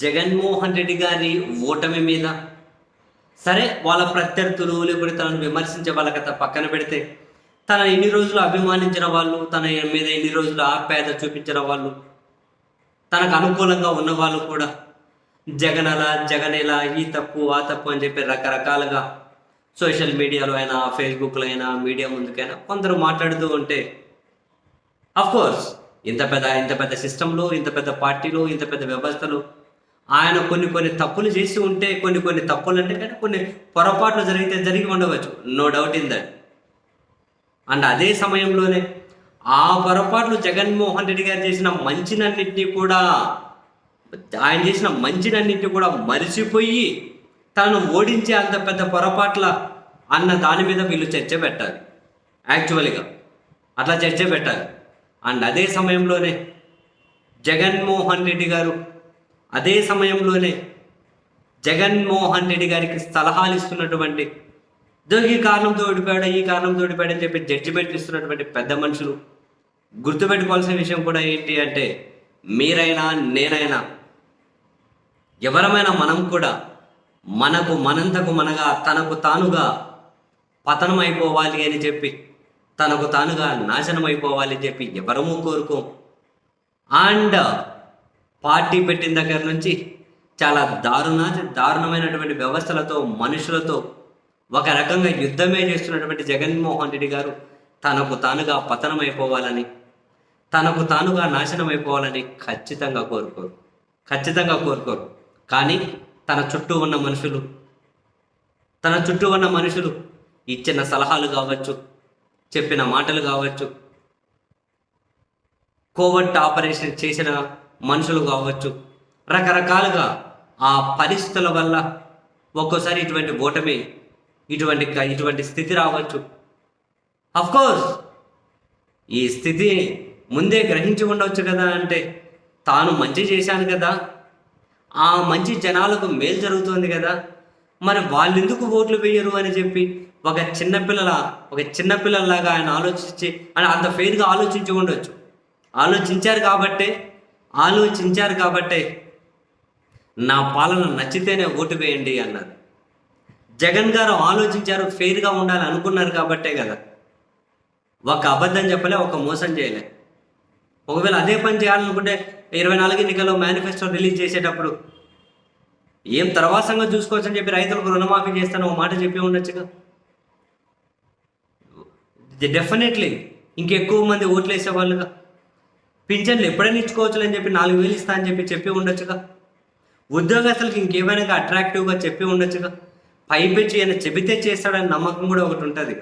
జగన్మోహన్ రెడ్డి గారి ఓటమి మీద. సరే వాళ్ళ ప్రత్యర్థులు లేకపోతే తనను విమర్శించే వాళ్ళ కథ పక్కన పెడితే తన ఎన్ని రోజులు అభిమానించిన వాళ్ళు తన మీద ఎన్ని రోజులు ఆప్యాయత చూపించిన వాళ్ళు తనకు అనుకూలంగా ఉన్న వాళ్ళు కూడా జగన్ అలా జగన్ ఇలా ఈ తప్పు ఆ తప్పు అని చెప్పి రకరకాలుగా సోషల్ మీడియాలో అయినా ఫేస్బుక్లో అయినా మీడియా ముందుకైనా కొందరు మాట్లాడుతూ ఉంటే అఫ్కోర్స్ ఇంత పెద్ద ఇంత పెద్ద సిస్టంలో ఇంత పెద్ద పార్టీలో ఇంత పెద్ద వ్యవస్థలో ఆయన కొన్ని కొన్ని తప్పులు చేసి ఉంటే కొన్ని కొన్ని తప్పులు అంటే కానీ కొన్ని పొరపాట్లు జరిగితే జరిగి ఉండవచ్చు. No doubt in that and అదే సమయంలోనే ఆ పొరపాట్లు జగన్మోహన్ రెడ్డి గారు చేసిన మంచినన్నింటినీ కూడా ఆయన చేసిన మంచినన్నింటినీ కూడా మరిచిపోయి తను ఓడించే అంత పెద్ద పొరపాట్ల అన్న దాని మీద వీళ్ళు చర్చ పెట్టాలి. యాక్చువల్గా అట్లా చర్చ పెట్టాలి. అండ్ అదే సమయంలోనే జగన్మోహన్ రెడ్డి గారు అదే సమయంలోనే జగన్మోహన్ రెడ్డి గారికి సలహాలు ఇస్తున్నటువంటి "దో ఈ కారణంతో ఓడిపోయాడు ఈ కారణంతో ఓడిపోయాడు అని చెప్పి జడ్జిమెంట్ ఇస్తున్నటువంటి పెద్ద మనుషులు. గుర్తుపెట్టుకోవాల్సిన విషయం కూడా ఏంటి అంటే మీరైనా నేనైనా ఎవరమైనా మనం కూడా మనకు మనంతకు మనగా తనకు తానుగా పతనం అయిపోవాలి అని చెప్పి తనకు తానుగా నాశనం అయిపోవాలి అని చెప్పి ఎవరము కోరుకోం. అండ్ పార్టీ పెట్టిన దగ్గర నుంచి చాలా దారుణ దారుణమైనటువంటి వ్యవస్థలతో మనుషులతో ఒక రకంగా యుద్ధమే చేస్తున్నటువంటి జగన్మోహన్ రెడ్డి గారు తనకు తానుగా పతనం అయిపోవాలని తనకు తానుగా నాశనం అయిపోవాలని ఖచ్చితంగా కోరుకోరు. ఖచ్చితంగా కోరుకోరు. కానీ తన చుట్టూ ఉన్న మనుషులు తన చుట్టూ ఉన్న మనుషులు ఇచ్చిన సలహాలు కావచ్చు చెప్పిన మాటలు కావచ్చు కోవర్ట్ ఆపరేషన్ చేసిన మనుషులు కావచ్చు. రకరకాలుగా ఆ పరిస్థితుల వల్ల ఒక్కోసారి ఇటువంటి ఓటమి ఇటువంటి ఇటువంటి స్థితి రావచ్చు. కోర్స్ ఈ స్థితి ముందే గ్రహించి ఉండవచ్చు కదా అంటే తాను మంచి చేశాను కదా. ఆ మంచి జనాలకు మేలు జరుగుతుంది కదా. మరి వాళ్ళు ఎందుకు ఓట్లు వేయరు అని చెప్పి ఒక చిన్నపిల్లల ఒక చిన్నపిల్లలాగా ఆయన ఆలోచించి అని అంత ఫెయిర్గా ఆలోచించి ఉండొచ్చు. ఆలోచించారు కాబట్టే ఆలోచించారు కాబట్టే నా పాలన నచ్చితేనే ఓటు వేయండి అన్నారు. జగన్ గారు ఆలోచించారు ఫెయిర్గా ఉండాలి అనుకున్నారు కాబట్టే కదా. ఒక అబద్ధం చెప్పలే ఒక మోసం చేయలే. ఒకవేళ అదే పని చేయాలనుకుంటే ఇరవై నాలుగు ఎన్నికల్లో మేనిఫెస్టో రిలీజ్ చేసేటప్పుడు ఏం తర్వాసంగా చూసుకోవచ్చని చూసుకోవచ్చు అని చెప్పి రైతులకు రుణమాఫీ చేస్తాను ఒక మాట చెప్పి ఉండొచ్చుగా? డెఫినెట్లీ ఇంకెక్కువ మంది ఓట్లు వేసేవాళ్ళుగా పింఛన్లు ఎప్పుడైనా ఇచ్చుకోవచ్చు అని చెప్పి నాలుగు వేలు ఇస్తా అని చెప్పి చెప్పి ఉండొచ్చుగా. ఉద్యోగస్తులకు ఇంకేమైనా అట్రాక్టివ్గా చెప్పి ఉండొచ్చుగా. పైపెచ్చి ఆయన చెబితే చేస్తాడని నమ్మకం కూడా ఒకటి ఉంటుంది.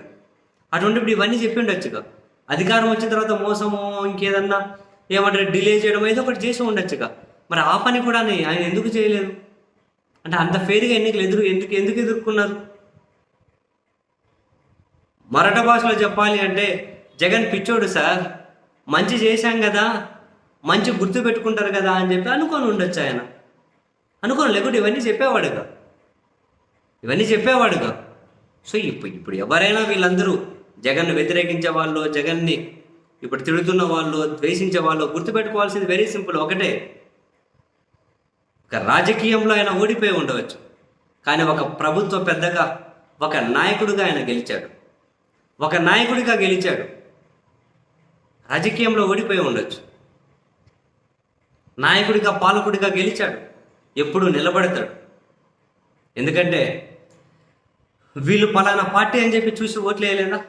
అటువంటి ఇప్పుడు ఇవన్నీ చెప్పి ఉండొచ్చుగా. అధికారం వచ్చిన తర్వాత మోసము ఇంకేదన్నా ఏమంటారు డిలే చేయడం ఏదో ఒకటి చేసి ఉండొచ్చుగా. మరి ఆ పని కూడా ఆయన ఎందుకు చేయలేదు? అంటే అంత ఫెయిర్గా ఎన్నికలు ఎదురు ఎందుకు ఎందుకు ఎదుర్కొన్నారు? మరట భాషలో చెప్పాలి అంటే జగన్ పిచ్చోడు సార్. మంచి చేశాం కదా మంచి గుర్తు పెట్టుకుంటారు కదా అని చెప్పి అనుకొని ఉండొచ్చు ఆయన. అనుకోను లేకుంటే ఇవన్నీ చెప్పేవాడుగా. ఇవన్నీ చెప్పేవాడుగా. సో ఇప్పుడు ఇప్పుడు ఎవరైనా వీళ్ళందరూ జగన్ను వ్యతిరేకించే వాళ్ళు జగన్ని ఇప్పుడు తిడుతున్న వాళ్ళు ద్వేషించే వాళ్ళు గుర్తుపెట్టుకోవాల్సింది వెరీ సింపుల్ ఒకటే. ఒక రాజకీయంలో ఆయన ఓడిపోయి ఉండవచ్చు. కానీ ఒక ప్రభుత్వ పెద్దగా ఒక నాయకుడిగా ఆయన గెలిచాడు. ఒక నాయకుడిగా గెలిచాడు. రాజకీయంలో ఓడిపోయి ఉండొచ్చు. నాయకుడిగా పాలకుడిగా గెలిచాడు. ఎప్పుడు నిలబడతాడు. ఎందుకంటే వీళ్ళు పలానా పార్టీ అని చెప్పి చూసి ఓట్లు వేయలేదా?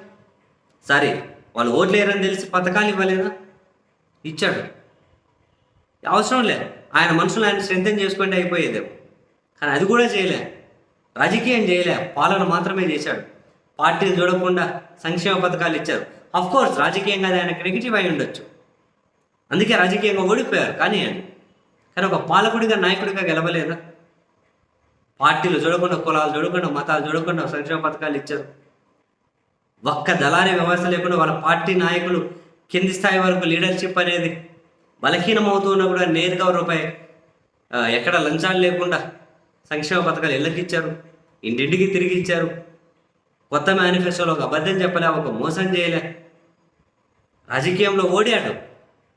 సరే వాళ్ళు ఓట్లు వేయరని తెలిసి పథకాలు ఇవ్వలేదా? ఇచ్చాడు. అవసరం లేదు. ఆయన మనసులో ఆయన స్ట్రెంగ్ చేసుకుంటే అయిపోయేదేమో. కానీ అది కూడా చేయలే. రాజకీయం చేయలే. పాలన మాత్రమే చేశాడు. పార్టీలు చూడకుండా సంక్షేమ పథకాలు ఇచ్చారు. అఫ్ కోర్స్ రాజకీయంగా అది ఆయనకు నెగిటివ్ అయి ఉండొచ్చు. అందుకే రాజకీయంగా ఓడిపోయారు కానీ అని కానీ ఒక పాలకుడిగా నాయకుడిగా గెలవలేదా? పార్టీలు చూడకుండా కులాలు చూడకుండా మతాలు చూడకుండా సంక్షేమ పథకాలు ఇచ్చారు. ఒక్క దళారీ వ్యవస్థ లేకుండా వాళ్ళ పార్టీ నాయకులు కింది స్థాయి వరకు లీడర్షిప్ అనేది బలహీనమవుతున్నా కూడా నేరుగా రూపాయి ఎక్కడ లంచాలు లేకుండా సంక్షేమ పథకాలు ఇళ్ళకి ఇచ్చారు ఇంటింటికి తిరిగి ఇచ్చారు. కొత్త మేనిఫెస్టోలో ఒక అబద్ధం చెప్పలే ఒక మోసం చేయలే. రాజకీయంలో ఓడాడు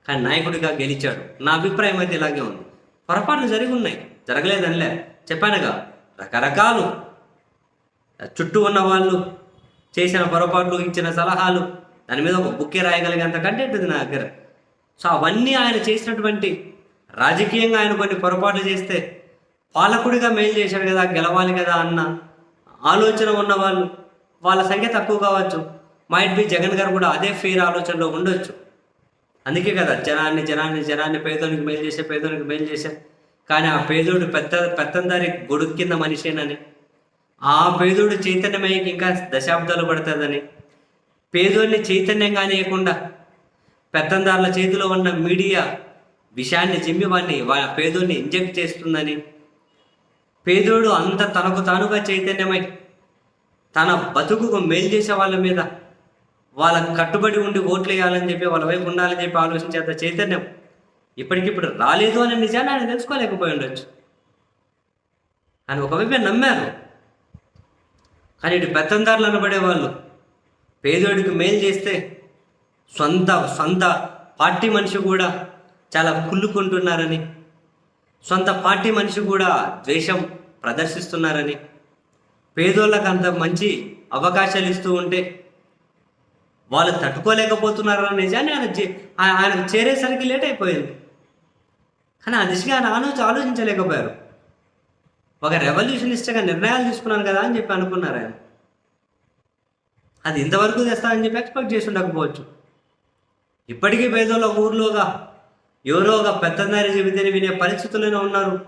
కానీ నాయకుడిగా గెలిచాడు. నా అభిప్రాయం అయితే ఇలాగే ఉంది. పొరపాట్లు జరిగి ఉన్నాయి జరగలేదనిలే. చెప్పానుగా రకరకాలు. చుట్టూ ఉన్న వాళ్ళు చేసిన పొరపాట్లు ఇచ్చిన సలహాలు దాని మీద ఒక బుక్కే రాయగలిగేంత కంటెంట్ ఉంది నా దగ్గర. సో అవన్నీ ఆయన చేసినటువంటి రాజకీయంగా ఆయన కొన్ని పొరపాట్లు చేస్తే పాలకుడిగా మేలు చేశాడు కదా గెలవాలి కదా అన్న ఆలోచన ఉన్న వాళ్ళ సంఖ్య తక్కువ కావచ్చు. మైట్ బి జగన్ గారు కూడా అదే ఫీర్ ఆలోచనలో ఉండొచ్చు. అందుకే కదా జనాన్ని జనాన్ని జనాన్ని పేదోనికి మేలు చేసే పేదోనికి మేలు చేసే. కానీ ఆ పేదోడు పెద్ద పెత్తందారి గొడుగు కింద మనిషేనని ఆ పేదోడు చైతన్యమయ్యకి ఇంకా దశాబ్దాలు పడుతుందని. పేదోడిని చైతన్యం కానియకుండా పెత్తందారుల చేతిలో ఉన్న మీడియా విషయాన్ని చిమ్మి వాడిని వా- పేదోడిని ఇంజెక్ట్ చేస్తుందని. పేదోడు అంత తనకు తానుగా చైతన్యమై తన బతుకుకు మేలు చేసే వాళ్ళ మీద వాళ్ళకు కట్టుబడి ఉండి ఓట్లు వేయాలని చెప్పి వాళ్ళ వైపు ఉండాలని చెప్పి ఆలోచించేంత చైతన్యం ఇప్పటికిప్పుడు రాలేదు అనే నిజాన్ని ఆయన తెలుసుకోలేకపోయి ఉండొచ్చు. ఆయన ఒకవైపే నమ్మారు. కానీ ఇటు పెత్తందారులు అనబడే వాళ్ళు పేదోడికి మేలు చేస్తే సొంత సొంత పార్టీ మనిషి కూడా చాలా కుళ్ళుకుంటున్నారని సొంత పార్టీ మనిషి కూడా ద్వేషం ప్రదర్శిస్తున్నారని పేదోళ్ళకి అంత మంచి అవకాశాలు ఇస్తూ ఉంటే వాళ్ళు తట్టుకోలేకపోతున్నారన్న నిజాన్ని ఆయన చే- ఆయన ఆయనకు చేరేసరికి లేట్ అయిపోయింది. కానీ ఆ దిశగా ఆయన ఆలోచ ఆలోచించలేకపోయారు. ఒక రెవల్యూషనిస్ట్గా నిర్ణయాలు తీసుకున్నాను కదా అని చెప్పి అనుకున్నారు ఆయన. అది ఇంతవరకు తెస్తానని చెప్పి ఎక్స్పెక్ట్ చేసి ఉండకపోవచ్చు. ఇప్పటికీ పేదోళ్ళ ఊర్లోగా ఎవరో ఒక పెద్దందారి చెబితేనే వినే పరిస్థితుల్లోనే ఉన్నారు.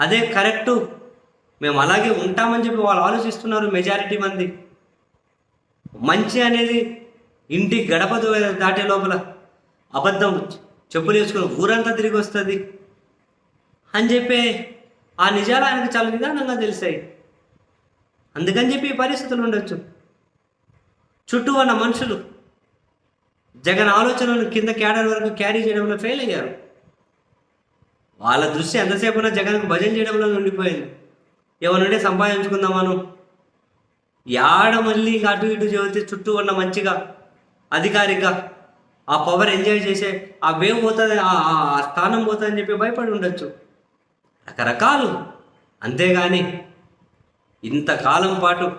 అదే కరెక్టు మేము అలాగే ఉంటామని చెప్పి వాళ్ళు ఆలోచిస్తున్నారు మెజారిటీ మంది. మంచి అనేది ఇంటి గడప దాటే లోపల అబద్ధం చెప్పులు వేసుకుని ఊరంతా తిరిగి వస్తుంది అని చెప్పి ఆ నిజాలు ఆయనకు చాలా నిదానంగా తెలిసాయి. అందుకని చెప్పి ఈ పరిస్థితులు ఉండొచ్చు. చుట్టూ ఉన్న మనుషులు జగన్ ఆలోచనలను కింద క్యాడర్ వరకు క్యారీ చేయడంలో ఫెయిల్ అయ్యారు. వాళ్ళ దృష్టి ఎంతసేపు ఉన్నా జగన్కు భజన చేయడంలో ఉండిపోయింది. ఎవరుంటే సంపాదించుకుందామను? యాడ మళ్ళీ అటు ఇటు చెబితే చుట్టూ ఉన్న మంచిగా అధికారిగా ఆ పవర్ ఎంజాయ్ చేసే ఆ వేవ్ పోతుంది ఆ ఆ- ఆ స్థానం పోతుందని చెప్పి భయపడి ఉండొచ్చు. రకరకాలు. అంతేగాని ఇంతకాలం పాటు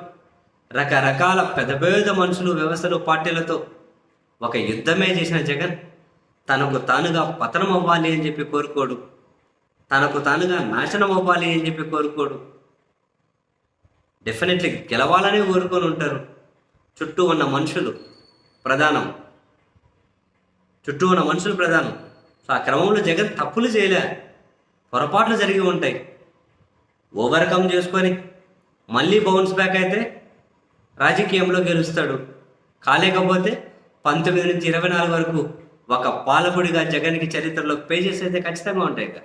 రకరకాల పెద్ద పెద్ద మనుషులు వ్యవస్థలు పార్టీలతో ఒక యుద్ధమే చేసిన జగన్ తనకు తానుగా పతనం అవ్వాలి అని చెప్పి కోరుకోడు. తనకు తానుగా నాశనం అవ్వాలి అని చెప్పి కోరుకోడు. డెఫినెట్లీ గెలవాలనే కోరుకొని ఉంటారు. చుట్టూ ఉన్న మనుషులు ప్రధానం. చుట్టూ ఉన్న మనుషులు ప్రధానం. సో ఆ క్రమంలో జగన్ తప్పులు చేయలే. పొరపాట్లు జరిగి ఉంటాయి. ఓవర్కమ్ చేసుకొని మళ్ళీ బౌన్స్ బ్యాక్ అయితే రాజకీయంలో గెలుస్తాడు. కాలేకపోతే పంతొమ్మిది నుంచి ఇరవై నాలుగు వరకు ఒక పాలకుడిగా జగన్కి చరిత్రలో పేజెస్ అయితే ఖచ్చితంగా ఉంటాయి ఇక.